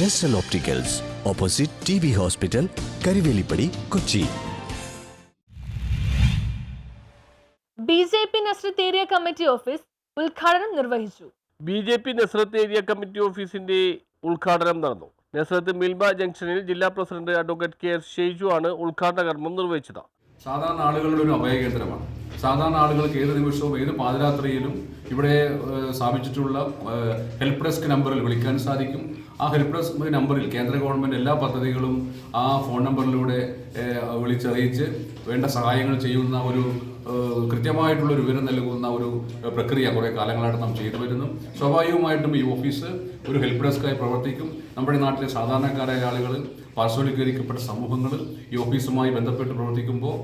ജസ്റ്റൽ opticals opposite T B hospital Karivelippadi Kochi B J P Nazareth area committee office ഉദ്ഘാടനം നിർവഹിച്ചു. B J P Nazareth area committee ഓഫീസിന്റെ ഉദ്ഘാടനം നടന്നു. നസ്രത്ത് മിൽബ ജംഗ്ഷനിൽ ജില്ലാ president advocate K S Sheiju ആണ് ഉദ്ഘാടന കർമ്മം നിർവഹിച്ചത്. സാധാരണ ആളുകളുടെ ഒരു അഭയകേന്ദ്രമാണ് സാധാരണ ആളുകൾക്ക് ഏത് നിമിഷവും ഏത് പാതിരാത്രിയിലും ഇവിടെ സ്ഥാപിച്ചിട്ടുള്ള ഹെൽപ്പ് ഡെസ്ക് നമ്പറിൽ വിളിക്കാൻ സാധിക്കും. ആ ഹെൽപ്പ് ഡെസ്ക് നമ്പറിൽ കേന്ദ്ര ഗവൺമെന്റ് എല്ലാ പദ്ധതികളും ആ ഫോൺ നമ്പറിലൂടെ വിളിച്ചറിയിച്ച് വേണ്ട സഹായങ്ങൾ ചെയ്യുന്ന ഒരു കൃത്യമായിട്ടുള്ള ഒരു വിവരം നൽകുന്ന ഒരു പ്രക്രിയ കുറേ കാലങ്ങളായിട്ട് നാം ചെയ്തു വരുന്നു. സ്വാഭാവികമായിട്ടും ഈ ഓഫീസ് ഒരു ഹെൽപ്പ് ഡെസ്കായി പ്രവർത്തിക്കും. നമ്മുടെ നാട്ടിലെ സാധാരണക്കാരായ ആളുകൾ പാർശ്വവൽക്കരിക്കപ്പെട്ട സമൂഹങ്ങൾ ഈ ഓഫീസുമായി ബന്ധപ്പെട്ട് പ്രവർത്തിക്കുമ്പോൾ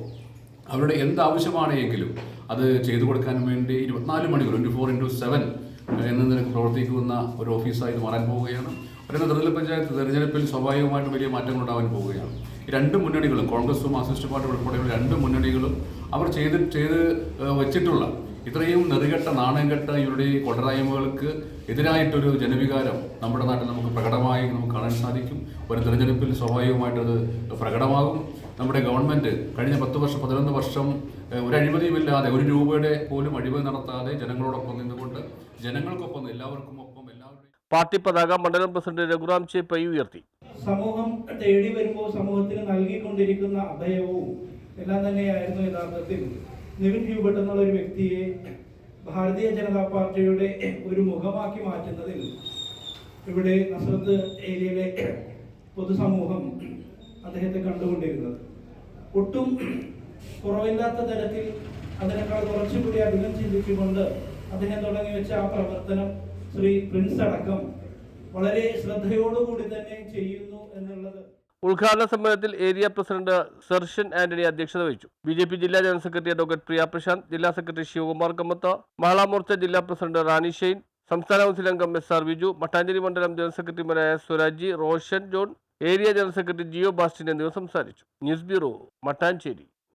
അവരുടെ എന്ത് ആവശ്യമാണെങ്കിലും അത് ചെയ്തു കൊടുക്കാൻ വേണ്ടി ഇരുപത്തിനാല് മണിക്കൂർ ട്വന്റി ഫോർ ഇന്റു സെവൻ എന്ന നിലയ്ക്ക് പ്രവർത്തിക്കുന്ന ഒരു ഓഫീസായി ഇത് മാറാൻ പോവുകയാണ്. വരുന്ന ത്രിതല പഞ്ചായത്ത് തെരഞ്ഞെടുപ്പിൽ സ്വാഭാവികമായിട്ടും വലിയ മാറ്റങ്ങൾ ഉണ്ടാവാൻ പോവുകയാണ്. രണ്ട് മുന്നണികളും കോൺഗ്രസും മാർക്സിസ്റ്റ് പാർട്ടി ഉൾപ്പെടെയുള്ള രണ്ട് മുന്നണികളും അവർ ചെയ്ത് ചെയ്ത് വെച്ചിട്ടുള്ള ഇത്രയും നെറുകെട്ട നാണയംകെട്ട ഇവരുടെ കൊടരായ്മകൾക്ക് എതിരായിട്ടൊരു ജനവികാരം നമ്മുടെ നാട്ടിൽ നമുക്ക് പ്രകടമായി നമുക്ക് കാണാൻ സാധിക്കും. ഒരു തെരഞ്ഞെടുപ്പിൽ സ്വാഭാവികമായിട്ടത് പ്രകടമാകും. നമ്മുടെ ഗവൺമെന്റ് കഴിഞ്ഞ പത്ത് വർഷം പതിനൊന്ന് വർഷം ഒരു അഴിമതിയുമില്ലാതെ ഒരു രൂപയുടെ പോലും അഴിമതി നടത്താതെ ജനങ്ങളോടൊപ്പം നിന്നുകൊണ്ട് ജനങ്ങൾക്കൊപ്പം എല്ലാവർക്കും ഒപ്പം എല്ലാവരുടെയും പാർട്ടി പതാക മണ്ഡലം പ്രസിഡന്റ് രഘുറാം ചേപ്പൈ ഉയർത്തി. സമൂഹം തേടി വരുമ്പോൾ സമൂഹത്തിന് നൽകിക്കൊണ്ടിരിക്കുന്ന അഭയവും എല്ലാം തന്നെയായിരുന്നു യഥാർത്ഥത്തിൽ. നിവിൻ ഹ്യൂബർട്ട് എന്നുള്ള ഒരു വ്യക്തിയെ ഭാരതീയ ജനതാ പാർട്ടിയുടെ ഒരു മുഖമാക്കി മാറ്റുന്നതിൽ ഇവിടെ നസ്രത്ത് ഏരിയയിലെ പൊതുസമൂഹം അദ്ദേഹത്തെ കണ്ടുകൊണ്ടിരുന്നത്. ഒട്ടും കുറവില്ലാത്ത തരത്തിൽ അതിനേക്കാൾ കുറച്ചുകൂടി അധികം ചിന്തിച്ചുകൊണ്ട് അദ്ദേഹം തുടങ്ങി വെച്ച ആ പ്രവർത്തനം ശ്രീ പ്രിൻസ് അടക്കം വളരെ ശ്രദ്ധയോടുകൂടി തന്നെ ചെയ്യുന്നു എന്നുള്ളത്. ഉദ്ഘാടന സമ്മേളനത്തിൽ ഏരിയ പ്രസിഡന്റ് സെർഷൻ ആന്റണി അധ്യക്ഷത വഹിച്ചു. ബി ജെ പി ജില്ലാ general secretary advocate Priya Prashanth ജില്ലാ സെക്രട്ടറി ശിവകുമാർ കമ്മത്ത് മഹിളാ മോർച്ച ജില്ലാ പ്രസിഡന്റ് റാണി ഷെയ്ൻ സംസ്ഥാന കൗൺസിൽ അംഗം എസ് ആർ വിജു മട്ടാഞ്ചേരി മണ്ഡലം ജനറൽ സെക്രട്ടറിമാരായ സ്വരാജി Roshan John area general secretary Jio Bastin എന്നിവർ സംസാരിച്ചു. News bureau Mattancherry.